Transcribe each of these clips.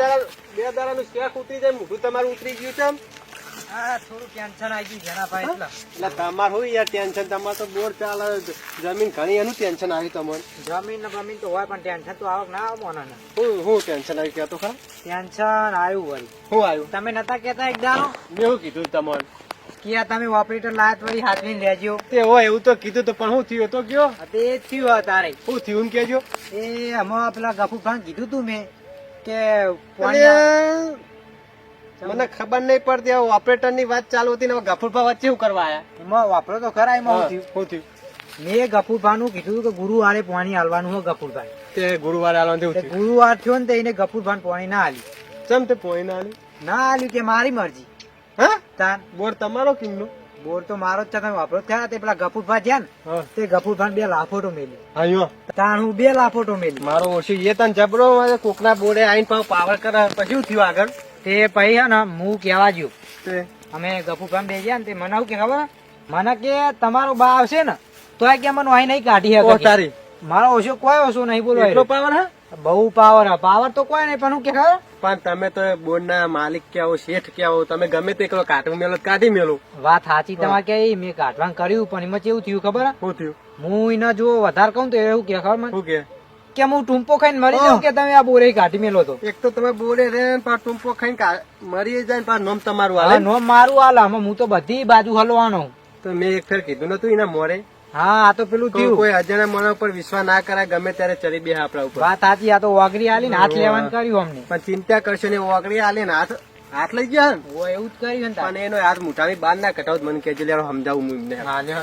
દાડા બે દાડાનું શેક ઉતરી જાય મોઢું તમારું ઉતરી ગયું છે હા થોડું ટેન્શન આવી ગયું જેના એટલે. એટલે તમાર હોય યાર ટેન્શન તમારે તો બોર ચાલે જમીન ઘણી એનું ટેન્શન આવ્યું તમારે. જમીન ને બમીન તો હોય પણ ટેન્શન તો આવક ના આવો ને હું હું ટેન્શન આવ્યું કહેતો ખરા? ટેન્શન આવ્યું વળી. હું આવ્યું? તમે નતા કેતા એક દાડો? મેં શું કીધું તમારે? કે આ તમે ઓપરેટર લાયત વળી હાથવીને લેજો. તે હોય એવું તો કીધું તો પણ હું થયું તો કયો તે થયું તારે. શું થયું કેજો એ હમણાં પેલા ગફુ ખાન કીધું તું મેં. કે મને ખબર નહીં પડતી ઓપરેટરની વાત ચાલુ હતી ને ગફુરભા વચ્ચે શું કરવા આયા? એમાં વાપરો તો ખરા એમાં હા, શું શું થયું? થયું મેં ગફુરભાનું કીધું કે ગુરુવારે પાણી હાલવાનું હોય ગફુરભાઈ. તે ગુરુવારે હાલવાનું થયું? ગુરુવાર થયો ને તો એને ગફુરભાન પાણી ના હાલી. ચમ તે પાણી ના હાલી? ના હાલ્યું કે મારી મરજી. હા? તાર બોર તમારો કિંમનો બોર તો મારો જ તમે વાપરો. થયા તે પેલા ગફુભા જ્યાં ને તે ગફુભા બે લાફોટો મેલી અહીંયા તાણ હું બે લાફોટો મેલી મારો ઓછી એ તને જબરો કોકના બોર્ડે આઈને પાછો પાવર કરે પછી શું થયું આગળ? તે પછી હે ને હું કેવા ગયો. અમે ગફુભા બે ગયા ને તે મને કે ખબર? મને કે તમારો બા આવશે ને તો આ કે મને અહીં નહીં કાઢી તારી. મારો ઓછો કોઈ ઓછો નહીં બોલો એટલો પાવર હા? બહુ પાવર પાવર તો કોઈ નહીં પણ હું કે પણ તમે તો બોર્ડ ના માલિક કેવો શેઠ કેવો તમે ગમે તે કરો કાઢવું મેલો કાઢી મેલો. વાત સાચી તમારે કે મેં કાઢવાનું કર્યું પણ એમાં કેવું થયું ખબર? શું થયું? હું એને જો વધારે કહું તો એવું કે ખબર મને? શું કે? કે હું ટૂંપો ખાઈને મરી જાઉં કે તમે આ બોરે કાઢી મેલો તો? એક તો તમે બોરે રે પણ ટૂંપો ખાઈને મરી જાય પણ નોમ તમારું હાલે નોમ મારું હાલ આમાં હું તો બધી બાજુ હલવાનો. તો મેં એક ફેર કીધું નતું એના મોરે? હા આ તો પેલું થયું. કોઈ અજાણ્યા માણસ ઉપર વિશ્વાસ ના કરાય ગમે ત્યારે ચરી બે આપણા ઉપર. વાત સાચી આ તો વાગરી આલી ને હાથ લેવાનું કર્યું અમને. પણ ચિંતા કરશો ને ઓગળી આલી ને હાથ હાથ લઈ ગયા ને? ઓ એવું જ કર્યું અને એનો હાથ મુઠાની બાર ના કટાવ તો મને કેજો લેવાનો સમજાવું હું એમને. હા લે.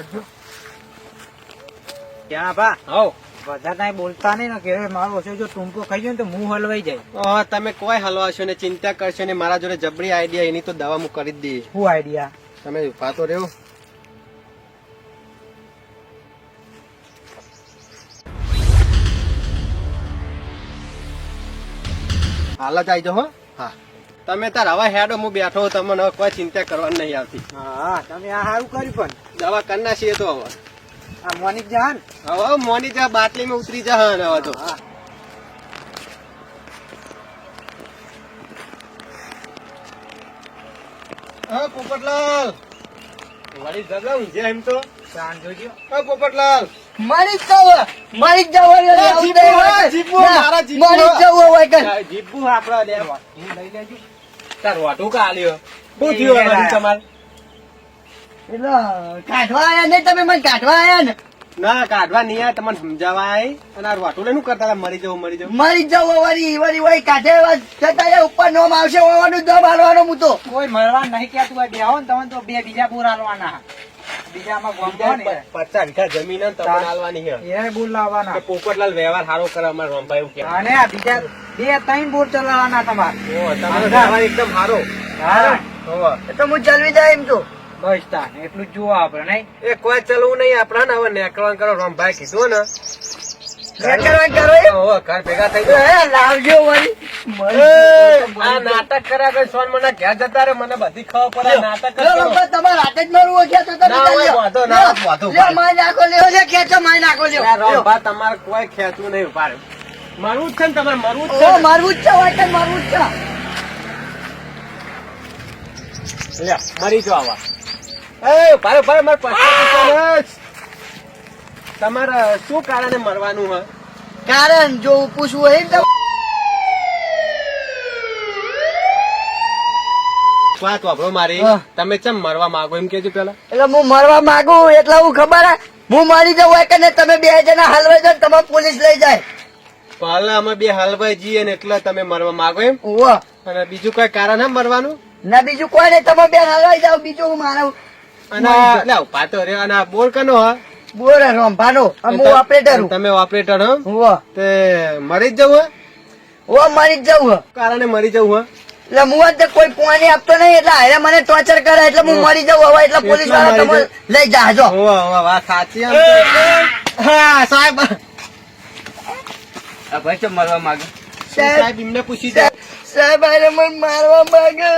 ક્યાં બા? હો વધારે કઈ બોલતા નહીં ને કે મારો ઓછો જો ટૂંકો ખાઈ ગયો ને તો મું હલવાઈ જાય. ઓહ, તમે કોઈ હલવાશો ને ચિંતા કરશો ને મારા જોડે જબરી આઈડિયા એની તો દવા હું કરી જ દઈશ. શું આઈડિયા તમે ઊભા તો રહ્યો હાલ જ આવી હો. હા. તમે તાર હવા હેડો હું બેઠો તમને કોઈ ચિંતા કરવાની નહીં આવતી. હા તમે આ સારું કર્યું પણ. દવા કરના છીએ તો હવે. આ મોનિક જહાન? હવે મોની જા બાટલીમાં ઉતરી જહાન હવે તો. હા પોપટલાલ. વળી જગા ઊંઝે એમ તો. શાન જોજો. હા પોપટલાલ. મારી જ મારી જ જવું એ જીપુ, હા, જીપુ, મારા જીપુ. મારી જ હોય. કે જીભું આપડે લે હું લઈ લેજો. તાર વાટું કા શું થયું હવે લાયા. એટલે કાઢવા આયા નહીં તમે મને કાઢવા આયા ને. ના કાઢવા નહીં આયા તમને સમજાવાય અને આ વાટું લઈને શું કરતા મરી જવું મરી જવું મરી જવું વળી વળી વળી કાઢે જતા ઉપર નોમ આવશે હોવાનું દમ હાલવાનો હું તો. કોઈ મરવા નહીં કહેતું હોય બેહો ને તમે તો બે બીજા પૂરા હાલવાના. પચાસ વીઘા જમીન તમને આલવાની છે. એ બોર લાવવાના. પોપટલાલ વ્યવહાર સારો કરે અમારે રમભાઈ એવું કે અને આ બીજા બે ત્રણ બોર ચલાવવાના તમારે. ઓ, તમારો વ્યવહાર એકદમ સારો. હા. એ તો હું જલ્દી જાય એમ તો બસ તાન એટલું જ આપડે આપણે નહીં? એ કોઈ ચલવું નહીં આપડે ને હવે નેકળવાનું કરો રોમભાઈ કીધું ને. નાટક કર્યા પછી સોન મને ઘેર જતા રહે મને બધી ખબર પડે નાટક જ લો, કરો. બાપા, તમારે જ મારવું નાખો ખેંચો નાખો કોઈ ખેંચવું નહીં ઊભા રહ્યો. જ છે ને તમારે મરવું જ છે મારવું જ છે મારવું જ છે. મરી જો આવા. એ, ભારે ભાઈ, મારે પચાસ. તમારે શું કારણે મરવાનું હે કારણ જો પૂછવું હોય તો વાત વાપરો મારી. તમે ચમ મરવા માંગો એમ કેજો પેલા એટલે હું મરવા માંગુ એટલે હું ખબર હું? મરી જવું હોય કે તમે બે જણા હલવાઈ જાઓ તમે પોલીસ લઈ જાય. પહેલા અમે બે હલવાઈ જઈએ ને એટલે તમે મરવા માંગો એમ. અને બીજું કોઈ કારણ હે મરવાનું? ના બીજું કોઈ નહીં. તમે બે હલવાઈ જાઓ બીજું હું મારું અને બોર કનો હા? બોલ રંભાનો હું ઓપરેટર હું. તમે ઓપરેટર હો? તે મરી જ જવું હે? ઓ મરી જ જવું હે. કારણે મરી જવું હે? એટલે હું જ કોઈ પોણી આપતો નહીં એટલે હારે મને ટોર્ચર કરે એટલે હું મરી જવું હવે એટલે પોલીસવાળા તમે લઈ જાજો. વાત સાચી આમ તો. હા સાહેબ. ભાઈ તો મરવા માંગે? સાહેબ એમને પૂછી દે. સાહેબ હારે મને મારવા માંગે.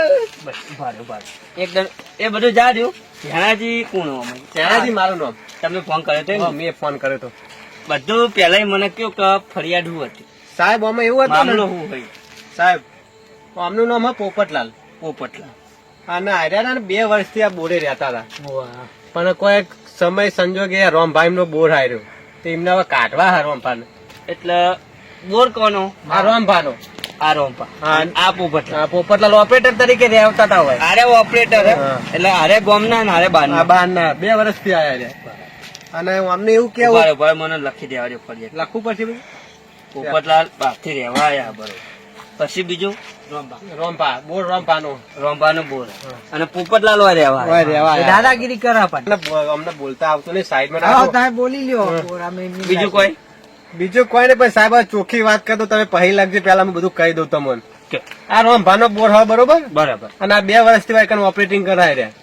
એકદમ એ બધું જા દો ધ્યાનાજી કોણ ચેનાજી મારું નામ. તમે ફોન કર્યો તો હા, મેં ફોન કર્યો તો. બધું પહેલા મને કયો કે ફરિયાદ હું હતી. સાહેબ અમે એવું હતું મામલો હું હોય. સાહેબ આમનું નામ હા પોપટલાલ. પોપટલા અને આર્યા ને બે વર્ષથી આ બોરે રહેતા હતા. પણ કોઈ સમય સંજોગે રોમભાઈ નો બોર હાર્યો. તો એમને હવે કાઢવા હા એટલે બોર કોનો? આ રોમભાનો. આ રોમ્પા હા. આ પોપટલા આ પોપટલાલ ઓપરેટર તરીકે રહેતા હતા હોય આરે ઓપરેટર એટલે આરે ગોમના ને આરે બારના. બહારના બે વર્ષથી આયા રહ્યા. અને અમને એવું કેવું ભાઈ મને લખી દેવા દો ફરી લખવું પડશે બધું? પોપટલાલ બાપથી રહેવા આયા બરોબર. પછી બીજું? રોમભા બોર રોમભાનો રોમ્પાનો બોર અને પોપટલાલ હોય રહેવા રહેવા દાદાગીરી કરે પણ. અમને બોલતા આવતો નહીં સાઈડમાં તમે બોલી લ્યો. બીજું કોઈ? બીજું કોઈ નહીં પણ સાહેબ આ ચોખ્ખી વાત કરતો તમે પહેલી લાગજે પેલા હું બધું કહી દઉં તમને. આ રોમભાનો બોર હોય બરોબર? બરાબર. અને આ બે વર્ષથી વાયકન ઓપરેટિંગ કરાય રહ્યા.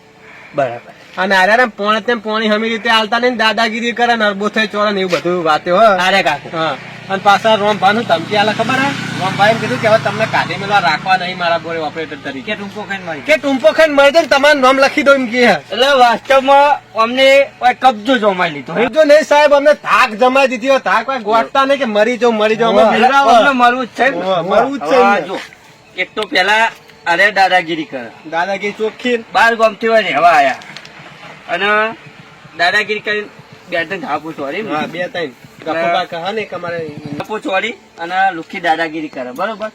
બરાબર. અને અરે પોણે તેમ પોણી હમી રીતે હાલતા નહીં દાદાગીરી કરે ને અરબો થઈ ચોરે ને એવું બધું વાતે હોય અરે કાકુ હા. અને પાછા રોમભા નું ધમકી આલે ખબર હે? રોમભાઈ એમ કીધું કે હવે તમને કાઢી મેળવા રાખવા નહીં મારા બોરે ઓપરેટર તરીકે. કે ટૂંકો ખાઈને મરી કે ટૂંપો ખાઈને મરી જાય તમારું નામ લખી દો એમ કે એટલે વાસ્તવમાં અમને કબજો જમાઈ લીધો જો નહીં સાહેબ અમને થાક જમાઈ દીધી હોય થાક કોઈ ગોઠતા નહીં કે મરી જાઉં મરી જાઉં. અમે મરવું જ છે. મરવું જ છે એક તો પેલા અરે દાદાગીરી કરે. દાદાગીરી ચોખ્ખી. બાર ગામથી હોય હવા આયા. અને દાદાગીરી કરી બે ત્રણ ધાપુ ચોરી. બે ત્રણ. ગપ્પા કહા ને કે અમારે ધાપુ ચોરી અને લુખી દાદાગીરી કરે બરોબર?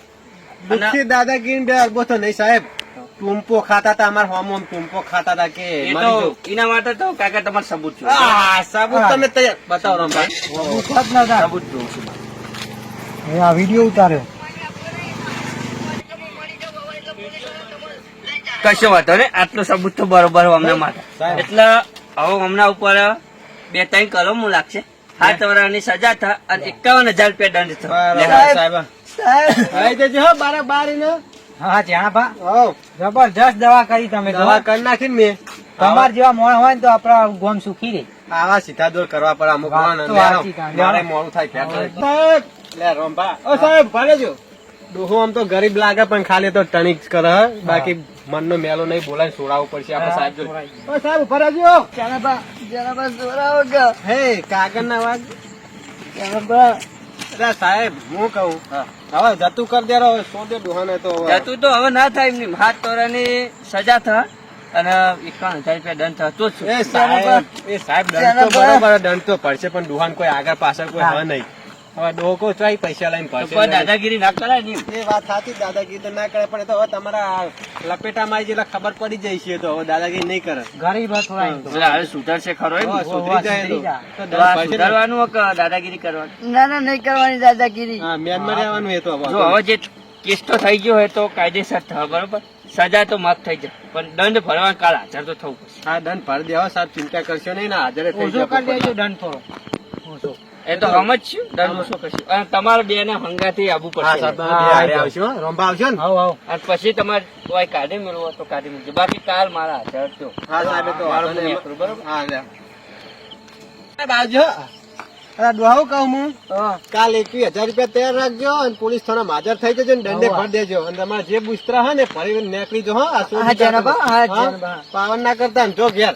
અને દાદાગીરી બે અરબો તો નહીં સાહેબ. ટૂંપો ખાતા હતા અમારા હોમ હોમ ટૂંપો ખાતા હતા કે. એના માટે તો કાકા તમારે સબૂત છું આ સાબુત તમે તૈયાર બતાવો. સબૂત જોઉં છું. આ વીડિયો ઉતાર્યો. કશો વાંધો નહીં. આટલો સબૂત તો બરોબર અમને માટે એટલે હવે હમણાં ઉપર બે ત્રણ કલમો લાગશે. સાત વર્ષની સજા થા અને એકાવન હજાર રૂપિયા દંડ થયો સાહેબ. આવી જજો હો બારે બાર હા જ્યાં ભા. જબરજસ્ત દવા કરી તમે દવા કરી નાખી મેં. તમાર જેવા મોણ હોય ને તો આપડા ગોમ સુખી આવા સીધા દોર કરવા પડે અમુક. મારે મોડું થાય સાહેબ. લે ઓ સાહેબ ભરે જો. ડોહો આમ તો ગરીબ લાગે પણ ખાલી તો ટણીક કરે. બાકી મનનો મેલો નહીં બોલાય સોડાવો પડશે. આપણે સાહેબ જો ઓ સાહેબ ભરે જો હે કાગળ ના વાગ અરે સાહેબ હું કહું? હવે જતું કર દે હવે સો ડોહાને તો હવે. જતું તો હવે ના થાય એમની. હાથ તોરાની સજા થા અને એકાવન હજાર રૂપિયા દંડ થતો જ એ સાહેબ એ સાહેબ દંડ તો બરોબર દંડ તો પડશે પણ દુહાન કોઈ આગળ પાછળ કોઈ હ. નહીં. હવે ચોય પૈસા લઈને નહીં. દાદાગીરી ના કરાય ને એ વાત સાચી દાદાગીરી તો ના કરે પણ તો તમારા લપેટા માં જેટલા ખબર પડી જાય છે તો હવે દાદાગીરી નહીં કરે. ગરીબ. એટલે હવે સુધરશે ખરો. સુધારવાનું દાદાગીરી કરવાની? ના ના નહીં કરવાની દાદાગીરી. મ્યાનમાર રહેવાનું એ તો હવે. જો હવે જે કેસ તો થઈ ગયો હોય તો કાયદેસર થાય બરોબર? સજા તો માફ થઈ જાય પણ દંડ ભરવા કાળ હાજર તો થવું પડશે. હા દંડ ભરી દેવા સાહેબ ચિંતા કરશો નહીં ને હાજર થઈ કરી દેજો જાય દંડ થોડો. એ તો સમજશું દંડ ઓછો કશું અને તમારે બે ને હંગાથી આવવું પડશે. હારે આવશો ને? હા હા અને પછી તમારે કોઈ કાઢી મેળવો તો કાઢી મેળજો. બાકી કાલ મારા તો હા સાહેબ તો બરોબર હા. સાહેબ ડોહાવું કહું હું. કાલ એકવીસ હજાર રૂપિયા તૈયાર રાખજો અને પોલીસ થોડા હાજર થઈ જજો ને દંડે ભરી દેજો. અને તમારે જે બુસ્તરા હોય ને ફરી નીકળી જો. પાવન ના કરતા જો ઘેર.